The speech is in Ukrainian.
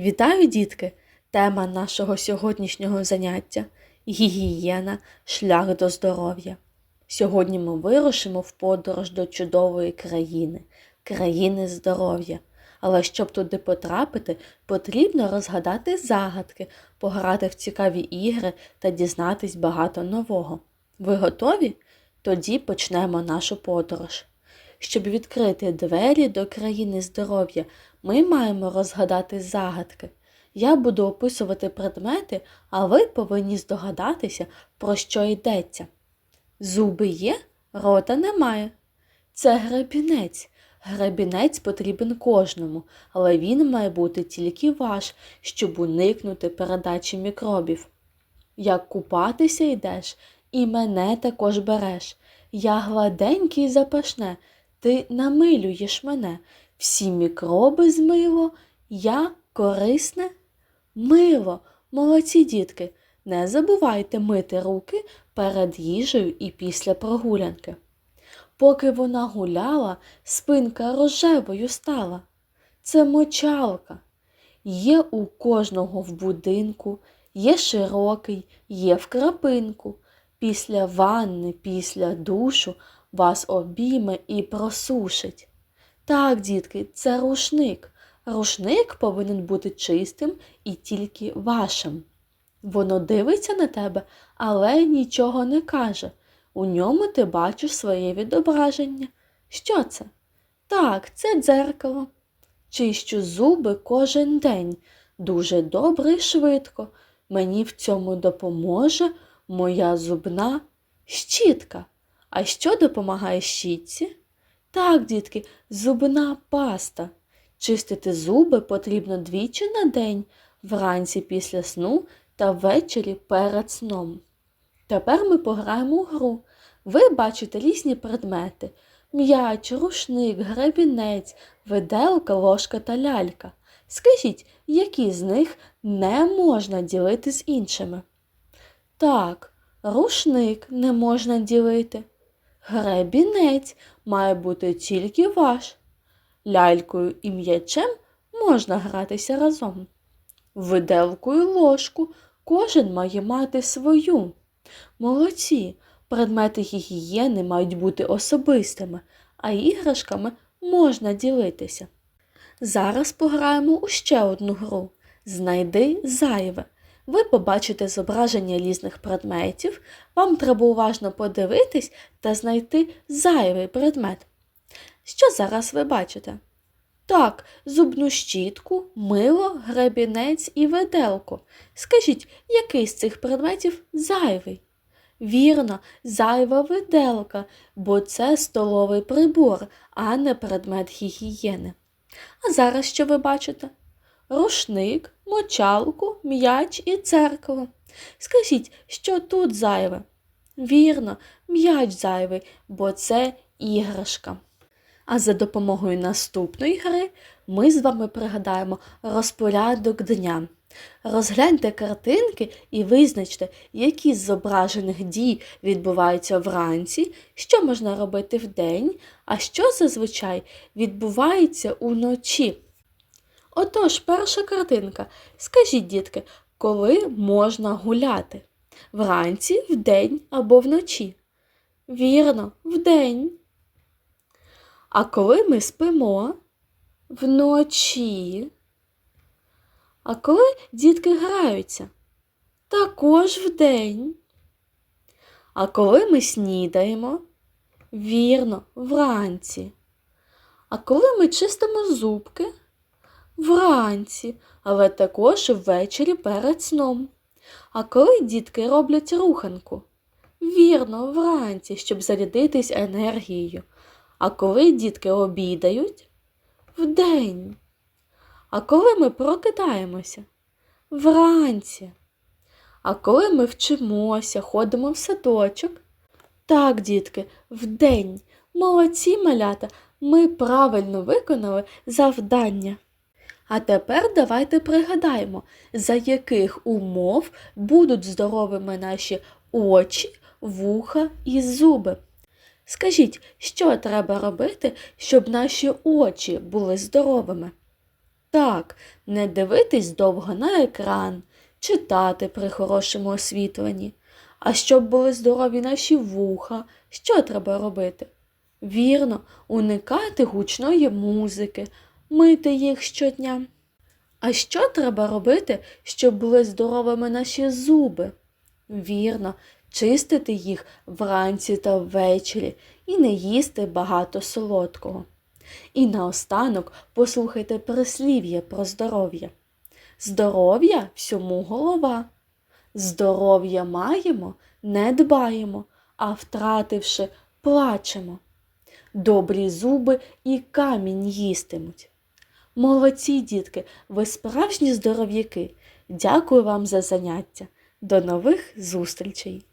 Вітаю, дітки! Тема нашого сьогоднішнього заняття гігієна, шлях до здоров'я. Сьогодні ми вирушимо в подорож до чудової країни, країни здоров'я. Але щоб туди потрапити, потрібно розгадати загадки, пограти в цікаві ігри та дізнатись багато нового. Ви готові? Тоді почнемо нашу подорож. Щоб відкрити двері до країни здоров'я, ми маємо розгадати загадки. Я буду описувати предмети, а ви повинні здогадатися, про що йдеться. Зуби є, рота немає. Це гребінець. Гребінець потрібен кожному, але він має бути тільки ваш, щоб уникнути передачі мікробів. Як купатися йдеш, і мене також береш. Я гладенький запашне, ти намилюєш мене. Всі мікроби змило, я корисне. Мило, молодці дітки, не забувайте мити руки перед їжею і після прогулянки. Поки вона гуляла, спинка рожевою стала. Це мочалка. Є у кожного в будинку, є широкий, є в крапинку. Після ванни, після душу вас обійме і просушить. Так, дітки, це рушник. Рушник повинен бути чистим і тільки вашим. Воно дивиться на тебе, але нічого не каже. У ньому ти бачиш своє відображення. Що це? Так, це дзеркало. Чищу зуби кожен день. Дуже добре і швидко. Мені в цьому допоможе моя зубна щітка. А що допомагає щітці? Так, дітки, зубна паста. Чистити зуби потрібно двічі на день, вранці після сну та ввечері перед сном. Тепер ми пограємо у гру. Ви бачите різні предмети м'яч, рушник, гребінець, виделка, ложка та лялька. Скажіть, які з них не можна ділити з іншими? Так, рушник не можна ділити. Гребінець має бути тільки ваш. Лялькою і м'ячем можна гратися разом. Виделкою ложку кожен має мати свою. Молодці, предмети гігієни мають бути особистими, а іграшками можна ділитися. Зараз пограємо у ще одну гру Знайди зайве. Ви побачите зображення різних предметів, вам треба уважно подивитись та знайти зайвий предмет. Що зараз ви бачите? Так, зубну щітку, мило, гребінець і виделку. Скажіть, який з цих предметів зайвий? Вірно, зайва виделка, бо це столовий прибор, а не предмет гігієни. А зараз що ви бачите? Рушник, мочалку, м'яч і дзеркало. Скажіть, що тут зайве? Вірно, м'яч зайвий, бо це іграшка. А за допомогою наступної гри ми з вами пригадаємо розпорядок дня. Розгляньте картинки і визначте, які з зображених дій відбуваються вранці, що можна робити вдень, а що зазвичай відбувається уночі. Отож, перша картинка. Скажіть, дітки, коли можна гуляти? Вранці, вдень або вночі? Вірно, вдень. А коли ми спимо? Вночі. А коли дітки граються? Також вдень. А коли ми снідаємо? Вірно, вранці. А коли ми чистимо зубки? Вранці, але також ввечері перед сном. А коли дітки роблять руханку? Вірно, вранці, щоб зарядитись енергією. А коли дітки обідають? Вдень. А коли ми прокидаємося? Вранці. А коли ми вчимося, ходимо в садочок? Так, дітки, вдень. Молодці малята, ми правильно виконали завдання. А тепер давайте пригадаємо, за яких умов будуть здоровими наші очі, вуха і зуби. Скажіть, що треба робити, щоб наші очі були здоровими? Так, не дивитись довго на екран, читати при хорошому освітленні. А щоб були здорові наші вуха, що треба робити? Вірно, уникати гучної музики, мити їх щодня. А що треба робити, щоб були здоровими наші зуби? Вірно, чистити їх вранці та ввечері і не їсти багато солодкого. І наостанок послухайте прислів'я про здоров'я. Здоров'я всьому голова. Здоров'я маємо, не дбаємо, а втративши, плачемо. Добрі зуби і камінь їстимуть. Молодці, дітки, ви справжні здоров'яки. Дякую вам за заняття. До нових зустрічей!